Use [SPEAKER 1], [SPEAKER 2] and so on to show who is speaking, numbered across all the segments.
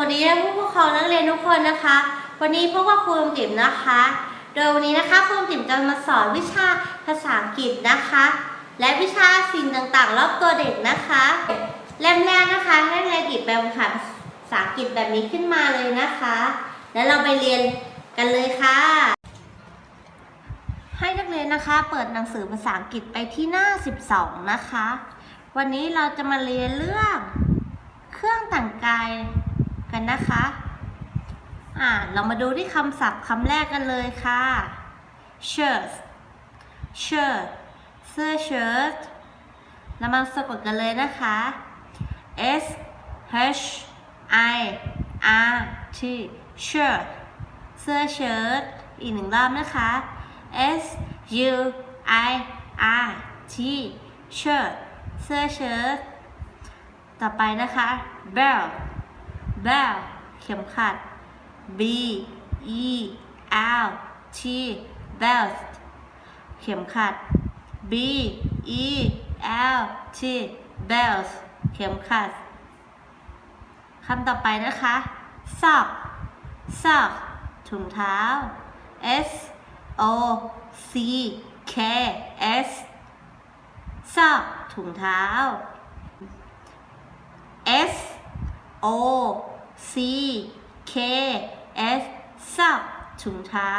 [SPEAKER 1] วัสดีผู้ปกครองนักเรียนทุกคนนะคะ วันนี้พวกว่าครูอมจิ๋มนะคะ โดยวันนี้นะคะครูอมจิ๋มจะมาสอนวิชาภาษาอังกฤษนะคะ และวิชาสิ่งต่างๆ รอบตัวเด็กนะคะเล่มแรกนะคะให้เรียนหยิบแบบภาษาอังกฤษแบบนี้ขึ้นมาเลยนะคะ แล้วเราไปเรียนกันเลยค่ะ ให้นักเรียนนะคะ เปิดหนังสือภาษาอังกฤษไปที่หน้า 12 นะคะ วันนี้เราจะมาเรียนเรื่องเครื่องแต่งกาย นะคะ อ่า เรามาดูที่คำศัพท์คำแรกกันเลยค่ะ shirt shirt เสื้อเชิ้ตเรามาสะกดกันเลยนะคะ S H I R T shirt เสื้อเชิ้ตอีกหนึ่งรอบนะคะ S U I R T shirt เสื้อเชิ้ตต่อไปนะคะ bell bell เข็มขัด b e l t belt เข็มขัด b e l t belt เข็มขัดคำต่อไปนะคะ sock sock ถุงเท้า s o c k s sock ถุงเท้า S O C K S sock ถุงเท้า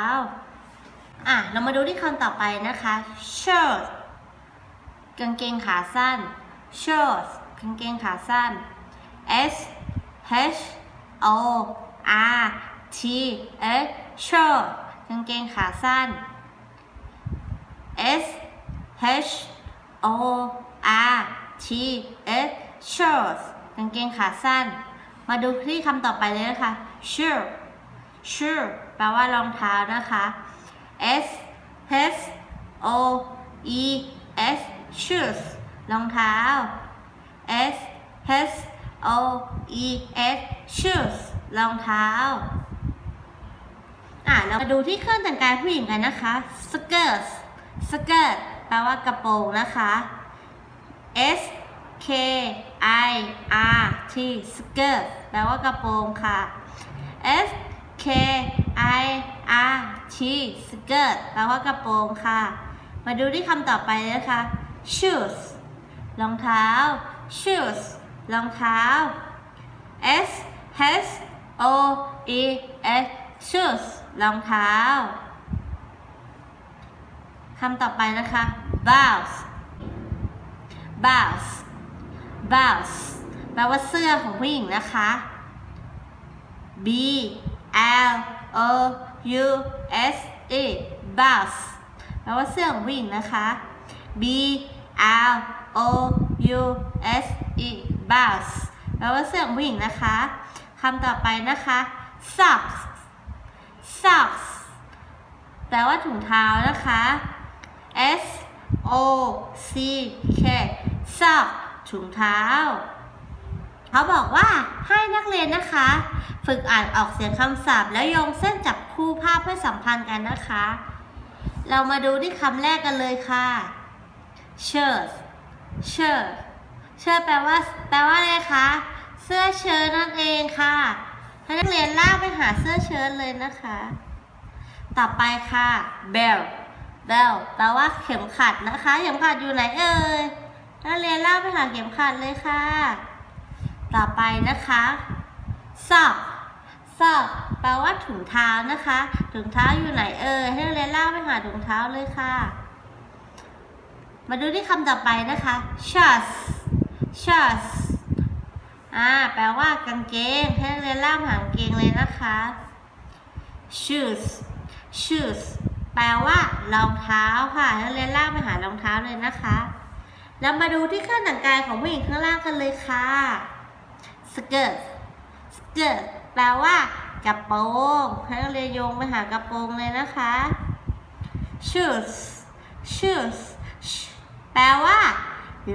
[SPEAKER 1] อะ เรามาดูที่คำต่อไปนะคะ shirt กางเกงขาสั้น shirt กางเกงขาสั้น S H O R T S shirt กางเกงขาสั้น S H O R T S shorts กางเกงขาสั้น มาดูที่คำต่อไปเลยนะคะ shoe shoe แปลว่ารองเท้านะคะ S H O E S shoes รองเท้า S H O E S shoes รองเท้า อะ เรามาดูที่เครื่องแต่งกายผู้หญิงกันนะคะ skirt skirt แปลว่ากระโปรงนะคะ S K I R T skirt แปลว่ากระโปรงค่ะ S K I R T skirt แปลว่ากระโปรงค่ะ มาดูที่คำต่อไปนะคะ shoes รองเท้า shoes รองเท้า S H O E S shoes รองเท้าคำต่อไปนะคะ blouse blouse blouse แปลว่าเสื้อของผู้หญิงนะคะ B L O U S E blouse แปลว่าเสื้อของผู้หญิงนะคะ B L O U S E blouse แปลว่าเสื้อของผู้หญิงนะคะคำต่อไปนะคะ socks socks แปลว่าถุงเท้านะคะ S O C K sock ถุงเท้า เขาบอกว่าให้นักเรียนนะคะ ฝึกอ่านออกเสียงคำศัพท์ แล้วโยงเส้นจับคู่ภาพให้สัมพันธ์กันนะคะ เรามาดูที่คำแรกกันเลยค่ะ shirt shirt shirt แปลว่า แปลว่าอะไรคะ เสื้อเชิ้ตนั่นเองค่ะให้นักเรียนลากไปหาเสื้อเชิ้ตเลยนะคะ ต่อไปค่ะ bell bell แปลว่าเข็มขัดนะคะ เข็มขัดอยู่ไหนเอ่ย นักเรียนลากไปหาเข็มขัดเลยค่ะ ต่อไปนะคะ sock sock แปลว่าถุงเท้านะคะ ถุงเท้าอยู่ไหนเอ่ยให้นักเรียนลากไปหาถุงเท้าเลยค่ะ มาดูที่คำต่อไปนะคะ shorts shorts อ่าแปลว่ากางเกงให้นักเรียนลากไปหากางเกงเลยนะคะ shoes shoes แปลว่ารองเท้าค่ะนักเรียนลากไปหารองเท้าเลยนะคะ แล้วมาดูที่เครื่องแต่งกายของผู้หญิงข้างล่างกันเลยค่ะ skirt skirt แปลว่ากระโปรงให้นักเรียนโยงไปหากระโปรงเลยนะคะ shoes shoes แปลว่า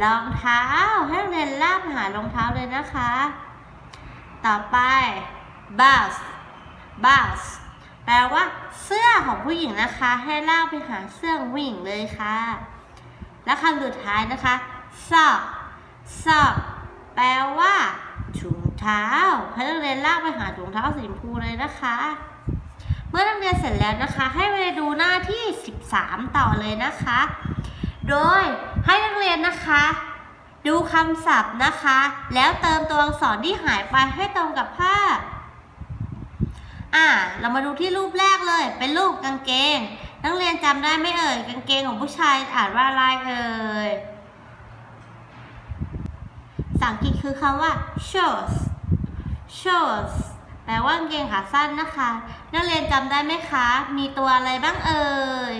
[SPEAKER 1] รองเท้าให้นักเรียนลากไปหารองเท้าเลยนะคะ ต่อไป blouse blouse แปลว่าเสื้อของผู้หญิงนะคะ ให้ลากไปหาเสื้อของผู้หญิงเลยค่ะ และคำสุดท้ายนะคะ sock sock แปลว่าถุงเท้าให้นักเรียนลากไปหาถุงเท้าสีชมพูเลยนะคะ เมื่อนักเรียนเสร็จแล้วนะคะ ให้ไปดูหน้าที่ 13 ต่อเลยนะคะ โดยให้นักเรียนนะคะดูคำศัพท์นะคะ แล้วเติมตัวอักษรที่หายไปให้ตรงกับภาพ อ่า เรามาดูที่รูปแรกเลย เป็นรูปกางเกง นักเรียนจำได้ไหมเอ่ยกางเกงของผู้ชายอ่านว่าอะไรเอ่ยภาษาอังกฤษคือคำว่า shorts shorts แปลว่ากางเกงขาสั้นนะคะ นักเรียนจำได้ไหมคะ มีตัวอะไรบ้างเอ่ย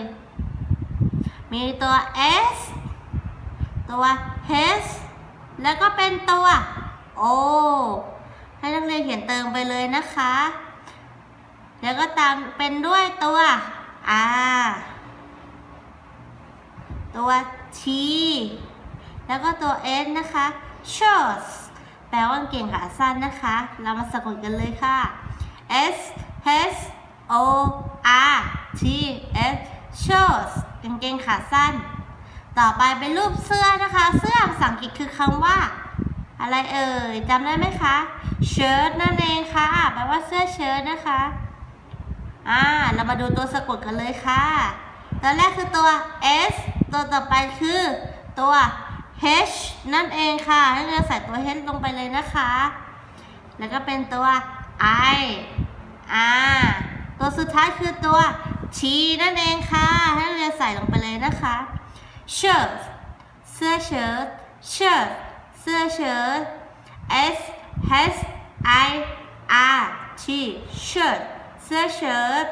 [SPEAKER 1] มีตัว s ตัว h แล้วก็เป็นตัว o ให้นักเรียนเขียนเติมไปเลยนะคะ แล้วก็ตามเป็นด้วยตัว ตัว t แล้วก็ตัว s นะคะ shorts แปลว่ากางเกงขาสั้นนะคะ เรามาสะกดกันเลยค่ะ s h o r t s shorts กางเกงขาสั้น ต่อไปเป็นรูปเสื้อนะคะ เสื้อภาษาอังกฤษคือคำว่า อะไรเอ่ยจำได้ไหมคะ shirt นั่นเองค่ะแปลว่าเสื้อเชิ้ตนะคะ อ่า เรามาดูตัวสะกดกันเลยค่ะ ตัวแรกคือตัว S ตัวต่อไปคือตัว H นั่นเองค่ะให้เราใส่ตัว H ลงไปเลยนะคะ แล้วก็เป็นตัว I อ่า ตัวสุดท้ายคือตัว T นั่นเองค่ะ ให้เราใส่ลงไปเลยนะคะ shirt เสื้อเชิ้ต shirt เสื้อเชิ้ต S H I R T shirt สื้อเชิ้ต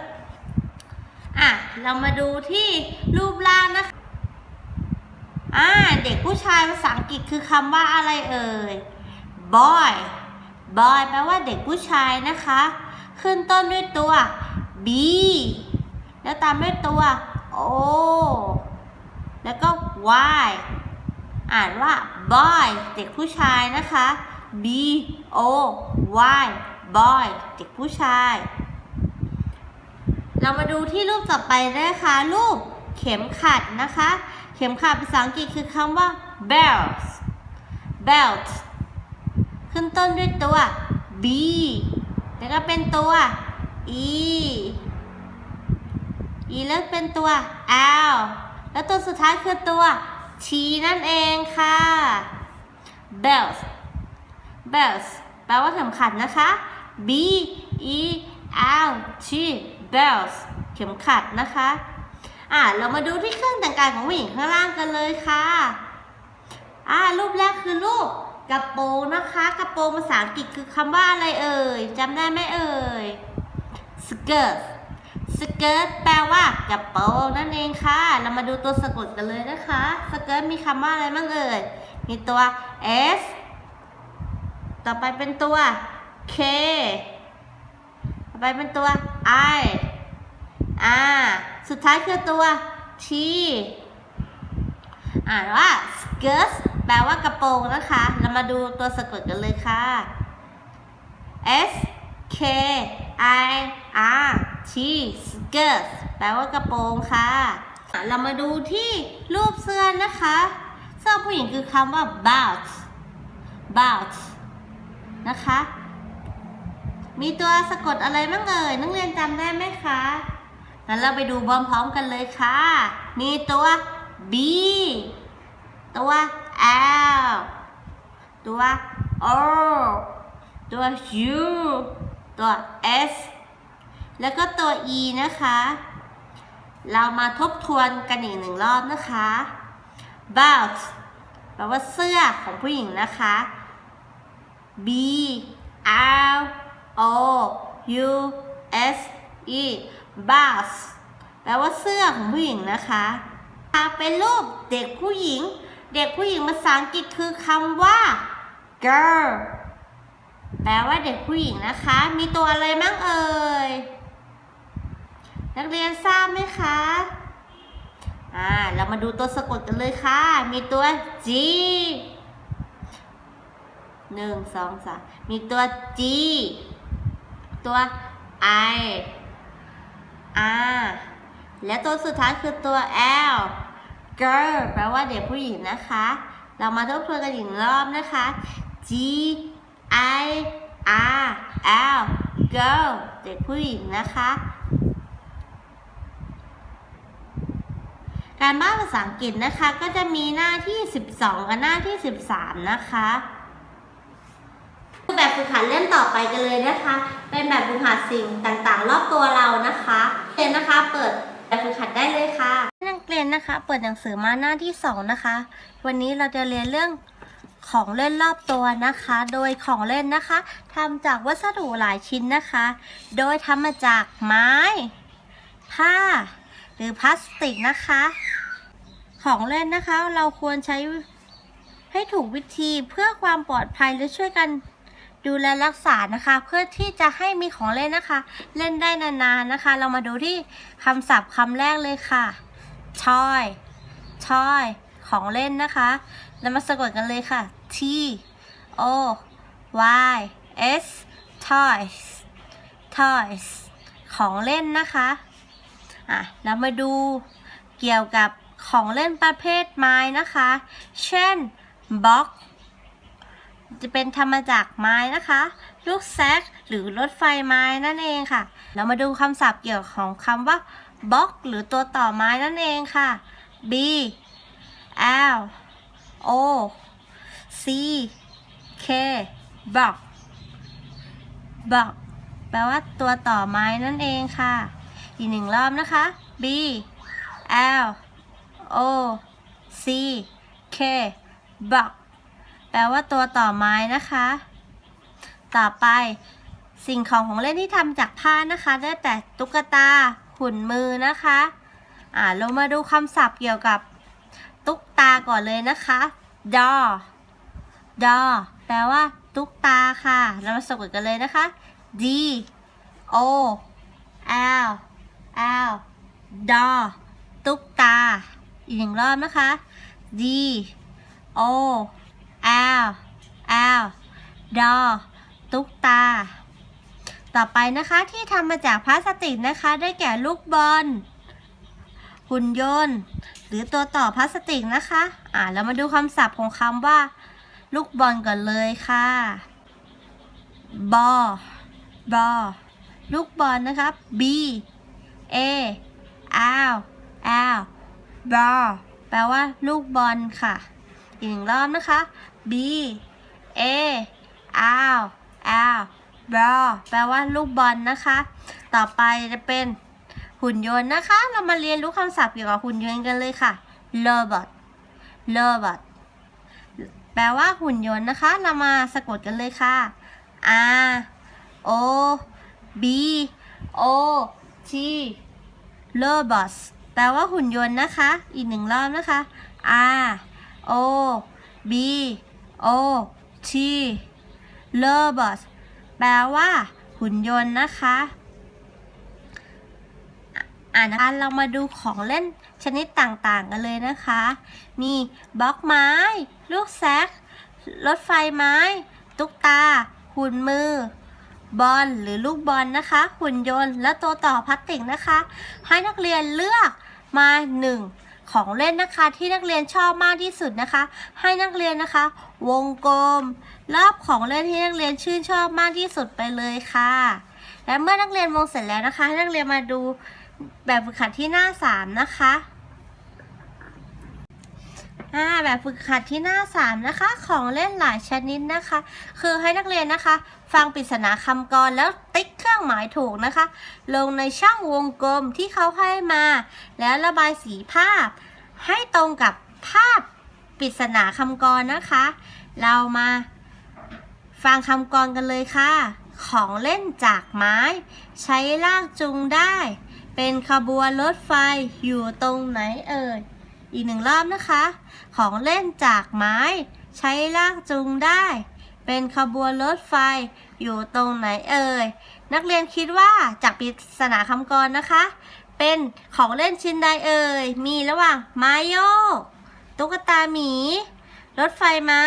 [SPEAKER 1] อะ เรามาดูที่รูปร่างนะคะอ่าเด็กผู้ชายภาษาอังกฤษคือคำว่าอะไรเอ่ย boy boy แปลว่าเด็กผู้ชายนะคะ ขึ้นต้นด้วยตัว b แล้วตามด้วยตัว o แล้วก็ y อ่านว่า boy เด็กผู้ชายนะคะ b o y boy เด็กผู้ชาย เรามาดูที่รูปต่อไปนะคะ รูปเข็มขัดนะคะ เข็มขัดภาษาอังกฤษคือคำว่า belt belt ขึ้นต้นด้วยตัว b แล้วก็เป็นตัว e e แล้วเป็นตัว l แล้วตัวสุดท้ายคือตัว t นั่นเองค่ะ belt belt แปลว่าเข็มขัดนะคะ b e l t belt เข็มขัดนะคะ อ่าเรามาดูที่เครื่องแต่งกายของผู้หญิงข้างล่างกันเลยค่ะ อ่า รูปแรกคือรูปกระโปรงนะคะ กระโปรงภาษาอังกฤษคือคำว่าอะไรเอ่ยจำได้ไหมเอ่ย skirt skirt แปลว่ากระโปรงนั่นเองค่ะ เรามาดูตัวสะกดกันเลยนะคะ skirt มีคำว่าอะไรบ้างเอ่ย มีตัว s ต่อไปเป็นตัว k ไปเป็นตัว i อสุดท้ายคือตัว t อ่านว่า skirt แปลว่ากระโปรงนะคะ เรามาดูตัวสะกดกันเลยค่ะ s k i r t skirt แปลว่ากระโปรงค่ะอะเรามาดูที่รูปเสื้อนะคะเสื้อผู้หญิงคือคำว่า bout bout นะคะ มีตัวสะกดอะไรบ้างเอ่ยนักเรียนจำได้ไหมคะงั้นเราไปดูพร้อมๆกันเลยค่ะ มีตัว B ตัว L ตัว O ตัว U ตัว S แล้วก็ตัว E นะคะ เรามาทบทวนกันอีกหนึ่งรอบนะคะ bout แปลว่าเสื้อของผู้หญิงนะคะ B L O U S E bus แปลว่าเสื้อของผู้หญิงนะคะค่ะเป็นรูปเด็กผู้หญิง เด็กผู้หญิงภาษาอังกฤษคือคำว่า girl แปลว่าเด็กผู้หญิงนะคะ มีตัวอะไรบ้างเอ่ย นักเรียนทราบไหมคะ อ่า เรามาดูตัวสะกดกันเลยค่ะ มีตัว G หนึ่งสองสามมีตัว G ตัว I R และตัวสุดท้ายคือตัว L girl แปลว่าเด็กผู้หญิงนะคะ เรามาทบทวนกันอีกรอบนะคะ G I R L girl เด็กผู้หญิงนะคะ การบ้านภาษาอังกฤษนะคะก็จะมีหน้าที่ 12 กับหน้าที่ 13 นะคะ ฝึกหัดเล่มต่อไปกันเลยนะคะ เป็นแบบฝึกหัดสิ่งต่างๆ รอบตัวเรานะคะเรียนนะคะ เปิดแบบฝึกหัดได้เลยค่ะนักเรียนนะคะ เปิดหนังสือมาหน้าที่ 2 นะคะ วันนี้เราจะเรียนเรื่องของเล่นรอบตัวนะคะ โดยของเล่นนะคะทำจากวัสดุหลายชิ้นนะคะ โดยทำมาจากไม้ ผ้า หรือพลาสติกนะคะ ของเล่นนะคะ เราควรใช้ให้ถูกวิธีเพื่อความปลอดภัยและช่วยกัน ดูแลรักษานะคะ เพื่อที่จะให้มีของเล่นนะคะ เล่นได้นานๆนะคะ เรามาดูที่คำศัพท์คำแรกเลยค่ะ toy toy ของเล่นนะคะเรามาสะกดกันเลยค่ะ T O Y S toys toys ของเล่นนะคะ อะ เรามาดูเกี่ยวกับของเล่นประเภทไม้นะคะ เช่นบล็อก จะเป็นทำมาจากไม้นะคะ ลูกแซกหรือรถไฟไม้นั่นเองค่ะ เรามาดูคำศัพท์เกี่ยวของคำว่าบล็อกหรือตัวต่อไม้นั่นเองค่ะ B L O C K block block แปลว่าตัวต่อไม้นั่นเองค่ะ อีกหนึ่งรอบนะคะ B L O C K block แปลว่าตัวต่อไม้นะคะ ต่อไปสิ่งของของเล่นที่ทำจากผ้านะคะได้แต่ตุ๊กตาหุ่นมือนะคะอ่าเรามาดูคำศัพท์เกี่ยวกับตุ๊กตาก่อนเลยนะคะ doll doll แปลว่าตุ๊กตาค่ะ เรามาสะกดกันเลยนะคะ D O L L doll ตุ๊กตา อีกหนึ่งรอบนะคะ D O L L doll ตุ๊กตา ต่อไปนะคะที่ทำมาจากพลาสติกนะคะ ได้แก่ลูกบอล หุ่นยนต์ หรือตัวต่อพลาสติกนะคะ อ่าเรามาดูคำศัพท์ของคำว่า ลูกบอลก่อนเลยค่ะ บอ บอ ลูกบอลนะคะ B A L L บอแปลว่าลูกบอลค่ะ อีกหนึ่งรอบนะคะ B A L L บอแปลว่าลูกบอลนะคะ ต่อไปจะเป็นหุ่นยนต์นะคะ เรามาเรียนรู้คำศัพท์เกี่ยวกับหุ่นยนต์กันเลยค่ะ robot robot แปลว่าหุ่นยนต์นะคะ เรามาสะกดกันเลยค่ะ R O B O T robots แปลว่าหุ่นยนต์นะคะ อีกหนึ่งรอบนะคะ R O B O T robots แปลว่าหุ่นยนต์นะคะอ่านะคะเรามาดูของเล่นชนิดต่างๆกันเลยนะคะ มีบล็อกไม้ ลูกแซกรถไฟไม้ ตุ๊กตา หุ่นมือ บอลหรือลูกบอลนะคะ หุ่นยนต์และตัวต่อพลาสติกนะคะ ให้นักเรียนเลือกมาหนึ่ง ของเล่นนะคะที่นักเรียนชอบมากที่สุดนะคะ ให้นักเรียนนะคะ วงกลมรอบของเล่นที่นักเรียนชื่นชอบมากที่สุดไปเลยค่ะ และเมื่อนักเรียนวงเสร็จแล้วนะคะ ให้นักเรียนมาดูแบบฝึกหัดที่หน้าสามนะคะ อ่าแบบฝึกหัดที่หน้าสามนะคะ ของเล่นหลายชนิดนะคะ คือให้นักเรียนนะคะ ฟังปริศนาคำกรแล้วติ๊กเครื่องหมายถูกนะคะ ลงในช่องวงกลมที่เขาให้มา แล้วระบายสีภาพ ให้ตรงกับภาพปริศนาคำกรนะคะ เรามาฟังคำกรกันเลยค่ะ ของเล่นจากไม้ ใช้ลากจูงได้ เป็นขบวนรถไฟอยู่ตรงไหนเอ่ย อีกหนึ่งรอบนะคะ ของเล่นจากไม้ ใช้ลากจูงได้ เป็นขบวนรถไฟอยู่ตรงไหนเอ่ย นักเรียนคิดว่าจากปริศนาคำกรนะคะ เป็นของเล่นชิ้นใดเอ่ย มีระหว่างไม้โยกตุ๊กตาหมี รถไฟม้า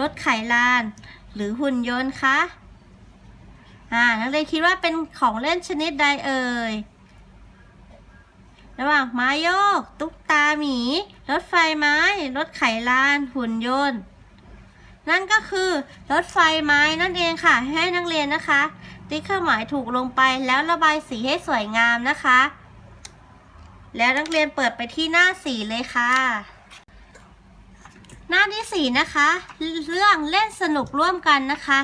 [SPEAKER 1] รถไขลาน หรือหุ่นยนต์คะ อ่า นักเรียนคิดว่าเป็นของเล่นชนิดใดเอ่ย ระหว่างไม้โยก ตุ๊กตาหมี รถไฟไม้ รถไขลาน หุ่นยนต์ นั่นก็คือรถไฟไม้นั่นเองค่ะ ให้นักเรียนนะคะ ติ๊กเครื่องหมายถูกลงไปแล้วระบายสีให้สวยงามนะคะ แล้วนักเรียนเปิดไปที่หน้าสีเลยค่ะ หน้าที่สี่นะคะ เรื่องเล่นสนุกร่วมกันนะคะ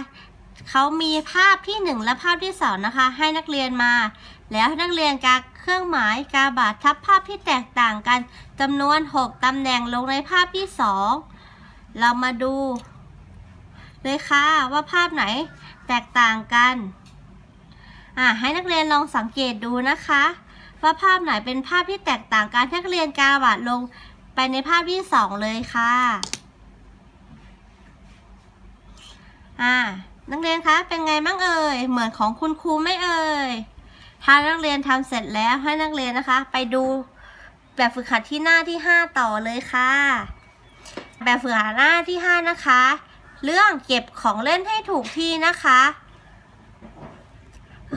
[SPEAKER 1] เขามีภาพที่หนึ่งและภาพที่สองนะคะ ให้นักเรียนมา แล้วนักเรียนกา เครื่องหมายกาบาดทับภาพที่แตกต่างกันจำนวน 6ตำแหน่งลงในภาพที่สองเรามาดูเลยค่ะว่าภาพไหนแตกต่างกันอ่าให้นักเรียนลองสังเกตดูนะคะ ว่าภาพไหนเป็นภาพที่แตกต่างกันนักเรียนกาบาดลงไปในภาพที่สองเลยค่ะอ่านักเรียนคะเป็นไงบ้างเอ่ยเหมือนของคุณครูไม่เอ่ย ถ้านักเรียนทำเสร็จแล้วให้นักเรียนนะคะ ไปดูแบบฝึกหัดที่หน้าที่ 5 ต่อเลยค่ะ แบบฝึกหัดหน้าที่ 5 นะคะ เรื่องเก็บของเล่นให้ถูกที่นะคะ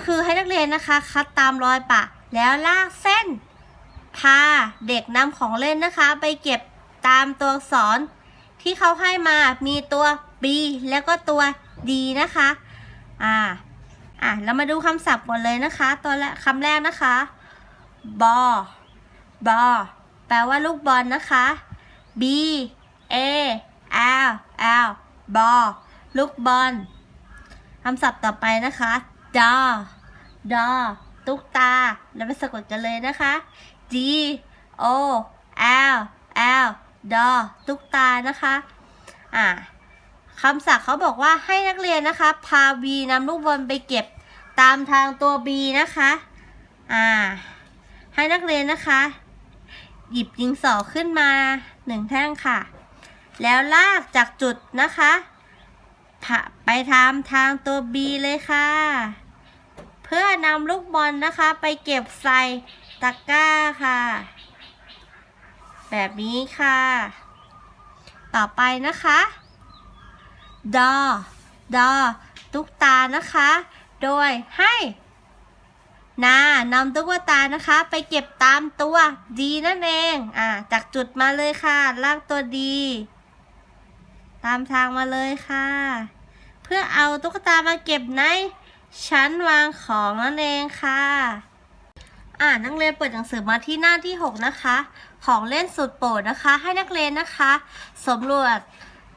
[SPEAKER 1] คือให้นักเรียนนะคะ คัดตามรอยปะ แล้วลากเส้น พาเด็กนำของเล่นนะคะ ไปเก็บตามตัวอักษรที่เขาให้มามีตัว B แล้วก็ตัว D นะคะ อ่า อะเรามาดูคำศัพท์ก่อนเลยนะคะ ตัวแรกคำแรกนะคะ บอ บอ แปลว่าลูกบอลนะคะ B A L L บอ ลูกบอลคำศัพท์ต่อไปนะคะดอดอตุ๊กตา แล้วไปสะกดกันเลยนะคะ D O L L ดอตุ๊กตานะคะ อ่าคำศัพท์เขาบอกว่าให้นักเรียนนะคะ พา B นำลูกบอลไปเก็บ ตามทางตัว B นะคะ อ่า ให้นักเรียนนะคะ หยิบยิงสอขึ้นมาหนึ่งแท่งค่ะ แล้วลากจากจุดนะคะผะไปทำทางตัว B เลยค่ะ เพื่อนำลูกบอลนะคะ ไปเก็บใส่ตะกร้าค่ะ แบบนี้ค่ะ ต่อไปนะคะ ดอ ดอ ตุ๊กตานะคะ โดยให้นานำตุ๊กตานะคะ ไปเก็บตามตัวดีนั่นเองอ่าจากจุดมาเลยค่ะ ลากตัวดี ตามทางมาเลยค่ะ เพื่อเอาตุ๊กตามาเก็บในชั้นวางของนั่นเองค่ะ อ่านักเรียนเปิดหนังสือมาที่หน้าที่ 6 นะคะ ของเล่นสุดโปรดนะคะ ให้นักเรียนนะคะสำรวจ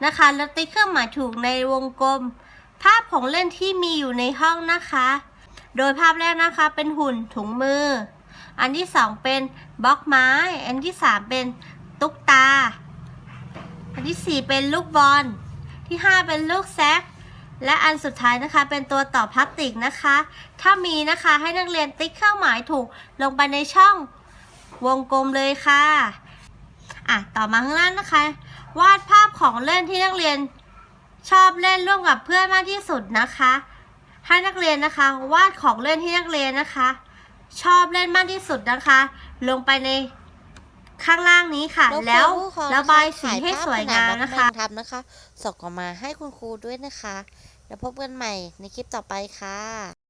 [SPEAKER 1] นะคะแล้วติ๊กเครื่องหมายถูกในวงกลม ภาพของเล่นที่มีอยู่ในห้องนะคะ โดยภาพแรกนะคะเป็นหุ่นถุงมือ อันที่สองเป็นบล็อกไม้ อันที่สามเป็นตุ๊กตา อันที่สี่เป็นลูกบอล ที่ห้าเป็นลูกแซก และอันสุดท้ายนะคะเป็นตัวต่อพลาสติกนะคะ ถ้ามีนะคะให้นักเรียนติ๊กเครื่องหมายถูกลงไปในช่องวงกลมเลยค่ะ อะ ต่อมาข้างล่างนะคะ วาดภาพของเล่นที่นักเรียน ชอบเล่นร่วมกับเพื่อนมากที่สุดนะคะให้นักเรียนนะคะวาดของเล่นที่นักเรียนนะคะ ชอบเล่นมากที่สุดนะคะ ลงไปในข้างล่างนี้ค่ะ
[SPEAKER 2] รบกน
[SPEAKER 1] แล้ว
[SPEAKER 2] ผู้ปกครอง
[SPEAKER 1] ระบายสี
[SPEAKER 2] ถ่
[SPEAKER 1] ให้
[SPEAKER 2] ภพ
[SPEAKER 1] สวยงามนะคะ
[SPEAKER 2] ขณน้องแมทำนะคะส่งออกมาให้คุณครูด้วยนะคะ แล้วพบกันใหม่ในคลิปต่อไปค่ะ